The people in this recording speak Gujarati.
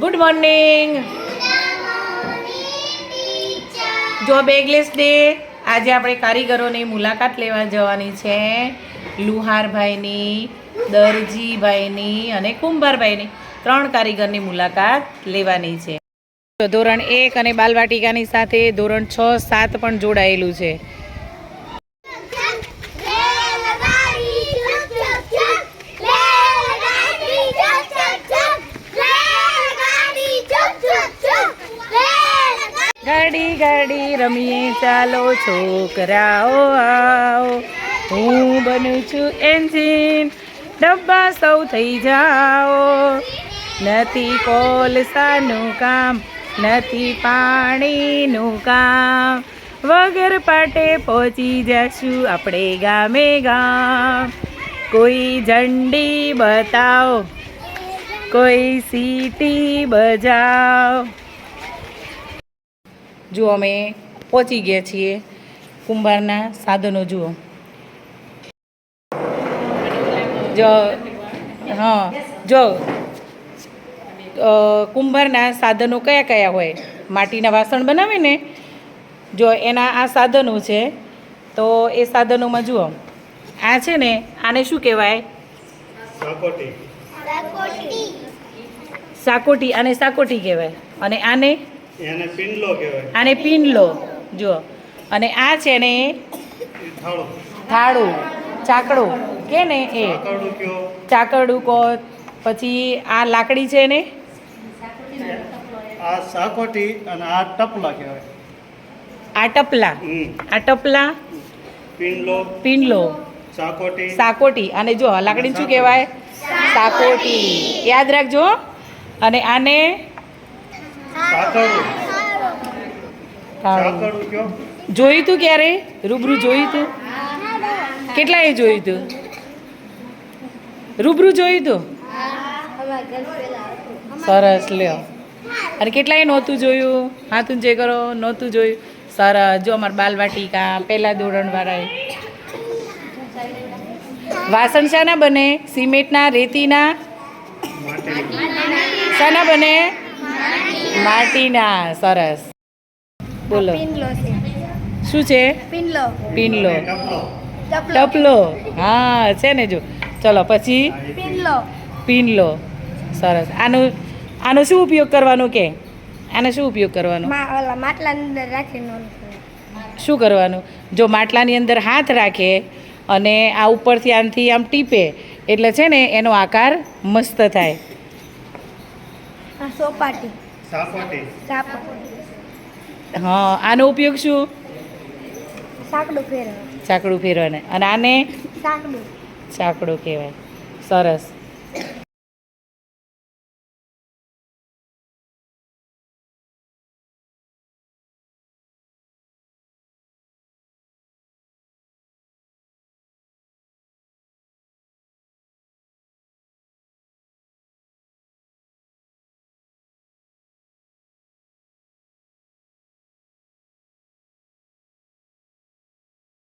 ગુડ મોર્નિંગ જો બેગલેસ ડે આજે આપણે કારીગરોની મુલાકાત લેવા જવાની છે. લુહારભાઈની દરજીભાઈની અને કુંભારભાઈની ત્રણ કારીગરની મુલાકાત લેવાની છે. તો ધોરણ એક અને બાલવાટિકાની સાથે ધોરણ છ સાત પણ જોડાયેલું છે. ગાડી ગાડી રમીએ, ચાલો છોકરાઓ આવો. હું બનું છું એન્જિન, ડબ્બા સૌ થઈ જાઓ. નથી કોલસાનું કામ, નથી પાણીનું કામ. વગર પાટે પહોંચી જશું આપણે ગામે ગામ. કોઈ ઝંડી બતાવો, કોઈ સીટી બજાવ. જુઓ અમે પહોંચી ગયા છીએ કુંભારના સાધનો જુઓ. જો હા જો કુંભારના સાધનો કયા કયા હોય? માટીના વાસણ બનાવે ને? જો એના આ સાધનો છે તો એ સાધનોમાં જુઓ. આ છે ને આને શું કહેવાય? સાકોટી આને સાકોટી કહેવાય. અને આને એને પિંડલો કહેવાય. આને પિનલો જુઓ. અને આ છે ને થાળું. ચાકડું. કે ને એ? ચાકડું કહો પછી આ લાકડી છે ને? આ સાકોટી અને આ ટપલા કહેવાય. આ ટપલા. આ ટપલા પિંડલો. પિનલો સાકોટી સાકોટી અને જો આ લાકડીને શું કહેવાય? સાકોટી યાદ રાખજો. અને આને સાકરડું થાળું. સાકરડું કયો જોયું તું ક્યારે? રૂબરૂ જોયું તું? કેટલાએ જોયું તું? રૂબરૂ જોયું તું? સરસ લ્યો. અને કેટલાએ નહોતું જોયું? હાથું જે કરો નહોતું જોયું? સરસ. જો અમારા બાલવાટિકા પહેલા ધોરણવાળાએ. વાસણ શાના બને? સિમેન્ટના રેતીના? શાના બને? માટીના સરસ. બોલો. શું છે? પિનલો. પિનલો. ટપલો. હા છે ને જો. ચલો પછી? પિનલો. પિનલો. સરસ. આનો આનો શું ઉપયોગ કરવાનો કે? આનો શું ઉપયોગ કરવાનો? માટલાની અંદર રાખીને શું કરવાનું? જો માટલાની અંદર હાથ રાખે અને આ ઉપરથી આમથી આમ ટીપે એટલે છે ને એનો આકાર મસ્ત થાય. સોપાટી. સાપાટી. સાપ. હા આનો ઉપયોગ શું? સાકડું ફેરવા સાકડું ફેરવાને. અને આને? સાકડું. સાકડું કહેવાય. સરસ.